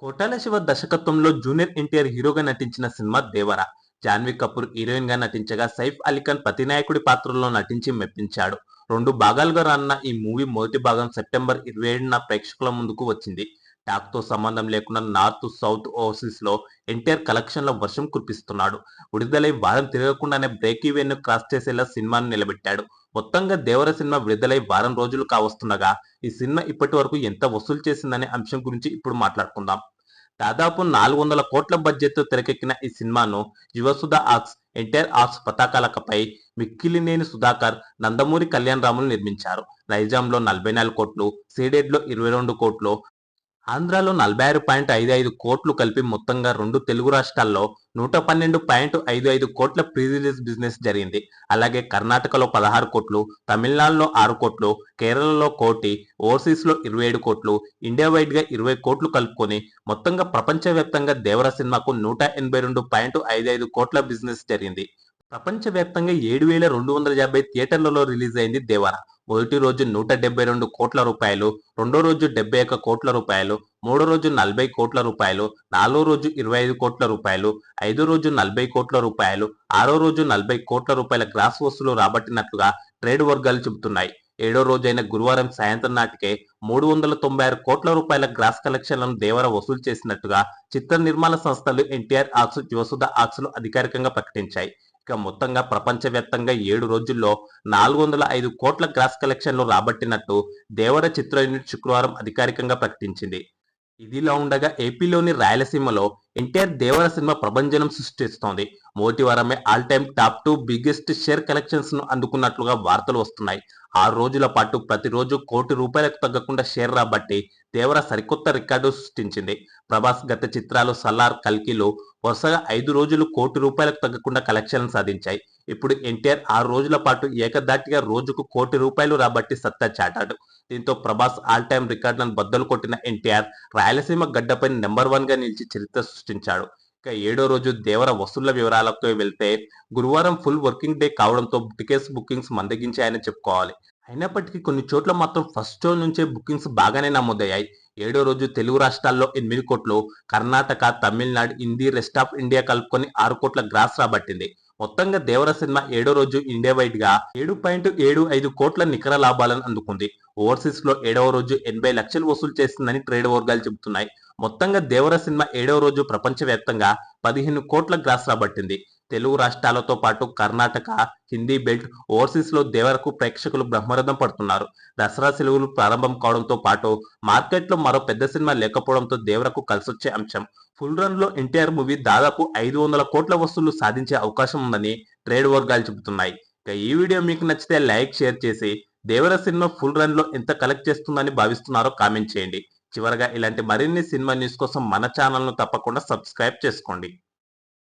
కోటాల శివ దర్శకత్వంలో జూనియర్ ఎన్టీఆర్ హీరోగా నటించిన సినిమా దేవర. జాన్వీ కపూర్ హీరోయిన్గా నటించగా సైఫ్ అలీ ఖాన్ ప్రతినాయకుడి పాత్రలో నటించి మెప్పించాడు. రెండు భాగాలుగా రానున్న ఈ మూవీ మొదటి భాగం సెప్టెంబర్ ఇరవై ఏడున ప్రేక్షకుల ముందుకు వచ్చింది. టాక్తో సంబంధం లేకుండా నార్త్ సౌత్ ఓవర్సీస్లో ఎన్టీఆర్ కలెక్షన్లో వర్షం కురిపిస్తున్నాడు. విడుదలై వారం తిరగకుండానే బ్రేక్ ఈవెన్ క్రాస్ చేసేలా సినిమాను నిలబెట్టాడు. మొత్తంగా దేవర సినిమా విడుదలై వారం రోజులు కావస్తుండగా ఈ సినిమా ఇప్పటి వరకు ఎంత వసూలు చేసిందనే అంశం గురించి ఇప్పుడు మాట్లాడుకుందాం. దాదాపు నాలుగు వందల కోట్ల బడ్జెట్తో తెరకెక్కిన ఈ సినిమాను యువసుధ ఆర్ట్స్ ఎన్టీఆర్ ఆర్ట్స్ పతాకాలకపై మిక్కిలినేని సుధాకర్ నందమూరి కళ్యాణ్ రాములు నిర్మించారు. నైజాంలో నలభై నాలుగు కోట్లు సీడెడ్లో ఇరవై రెండు కోట్లు ఆంధ్రాలో నలభై ఆరు పాయింట్ ఐదు ఐదు కోట్లు కలిపి మొత్తంగా రెండు తెలుగు రాష్ట్రాల్లో నూట పన్నెండు పాయింట్ ఐదు ఐదు కోట్ల ప్రీ రిలీజ్ బిజినెస్ జరిగింది. అలాగే కర్ణాటకలో పదహారు కోట్లు తమిళనాడులో ఆరు కోట్లు కేరళలో కోటి ఓవర్సీస్లో ఇరవై ఏడు కోట్లు ఇండియా వైడ్గా ఇరవై కోట్లు కలుపుకొని మొత్తంగా ప్రపంచవ్యాప్తంగా దేవర సినిమాకు నూట ఎనభై రెండు పాయింట్ ఐదు ఐదు కోట్ల బిజినెస్ జరిగింది. ప్రపంచవ్యాప్తంగా ఏడు వేల రెండు వందల యాభై థియేటర్లలో రిలీజ్ అయింది దేవర. మొదటి రోజు నూట డెబ్బై రెండు కోట్ల రూపాయలు రెండో రోజు డెబ్బై ఒక కోట్ల రూపాయలు మూడో రోజు నలభై కోట్ల రూపాయలు నాలుగో రోజు ఇరవై ఐదు కోట్ల రూపాయలు ఐదో రోజు నలభై కోట్ల రూపాయలు ఆరో రోజు నలభై కోట్ల రూపాయల గ్రాస్ వసూలు రాబట్టినట్లుగా ట్రేడ్ వర్గాలు చెబుతున్నాయి. ఏడో రోజైన గురువారం సాయంత్రం నాటికే మూడు వందల తొంభై ఆరు కోట్ల రూపాయల గ్రాస్ కలెక్షన్లను దేవర వసూలు చేసినట్టుగా చిత్ర నిర్మాణ సంస్థలు ఎన్టీఆర్ ఆర్ట్స్ యువసుధ ఆర్ట్స్ అధికారికంగా ప్రకటించాయి. ఇక మొత్తంగా ప్రపంచవ్యాప్తంగా ఏడు రోజుల్లో నాలుగు వందల ఐదు కోట్ల గ్రాస్ కలెక్షన్లు రాబట్టినట్టు దేవర చిత్ర యూనిట్ శుక్రవారం అధికారికంగా ప్రకటించింది. ఇదిలా ఉండగా ఏపీలోని రాయలసీమలో ఎన్టీఆర్ దేవర సినిమా ప్రభంజనం సృష్టిస్తోంది మొదటి వారమే all time top two biggest share కలెక్షన్స్ను అందుకున్నట్లుగా వార్తలు వస్తున్నాయి ఆరు రోజుల పాటు ప్రతిరోజు కోటి రూపాయలకు తగ్గకుండా షేర్ రాబట్టి దేవర సరికొత్త రికార్డు సృష్టించింది ప్రభాస్ గత చిత్రాలు సలార్ కల్కిలో వరుసగా ఐదు రోజులు కోటి రూపాయలకు తగ్గకుండా కలెక్షన్ సాధించాయి ఇప్పుడు ఎన్టీఆర్ ఆరు రోజుల పాటు ఏకదాటిగా రోజుకు కోటి రూపాయలు రాబట్టి సత్తా చాటాడు దీంతో ప్రభాస్ ఆల్ టైమ్ రికార్డులను బద్దలు కొట్టిన ఎన్టీఆర్ రాయలసీమ గడ్డపై నెంబర్ వన్గా నిలిచి చరిత్ర సృష్టించాడు. ఇక ఏడో రోజు దేవర వసూళ్ళ వివరాలతో వెళ్తే గురువారం ఫుల్ వర్కింగ్ డే కావడంతో టికెట్స్ బుకింగ్స్ మందగించాయని చెప్పుకోవాలి. అయినప్పటికీ కొన్ని చోట్ల మాత్రం ఫస్ట్ షో నుంచే బుకింగ్స్ బాగానే నమోదయ్యాయి. ఏడో రోజు తెలుగు రాష్ట్రాల్లో ఎనిమిది కోట్లు Karnataka Tamil Nadu Hindi rest of India కలుపుకొని ఆరు కోట్ల గ్రాస్ రాబట్టింది. మొత్తంగా దేవర సినిమా ఏడో రోజు ఇండియా వైడ్గా ఏడు పాయింట్ ఏడు ఐదు కోట్ల నికర లాభాలను అందుకుంది. ఓవర్సీస్లో ఏడవ రోజు ఎనభై లక్షలు వసూలు చేస్తుందని ట్రేడ్ వర్గాలు చెబుతున్నాయి. మొత్తంగా దేవర సినిమా ఏడవ రోజు ప్రపంచవ్యాప్తంగా పదిహేను కోట్ల గ్రాస్ రాబట్టింది. తెలుగు రాష్ట్రాలతో పాటు కర్ణాటక హిందీ బెల్ట్ ఓవర్సీస్లో దేవరకు ప్రేక్షకులు బ్రహ్మరథం పడుతున్నారు. దసరా సెలవులు ప్రారంభం కావడంతో పాటు మార్కెట్లో మరో పెద్ద సినిమా లేకపోవడంతో దేవరకు కలిసొచ్చే అంశం. ఫుల్ రన్లో ఎన్టీఆర్ మూవీ దాదాపు ఐదు వందల కోట్ల వసూళ్ళు సాధించే అవకాశం ఉందని ట్రేడ్ వర్గాలు చెబుతున్నాయి. ఇక ఈ వీడియో మీకు నచ్చితే లైక్ షేర్ చేసి దేవర సినిమా ఫుల్ రన్లో ఎంత కలెక్ట్ చేస్తుందని భావిస్తున్నారో కామెంట్ చేయండి. చివరగా ఇలాంటి మరిన్ని సినిమా న్యూస్ కోసం మన ఛానల్ను తప్పకుండా సబ్స్క్రైబ్ చేసుకోండి.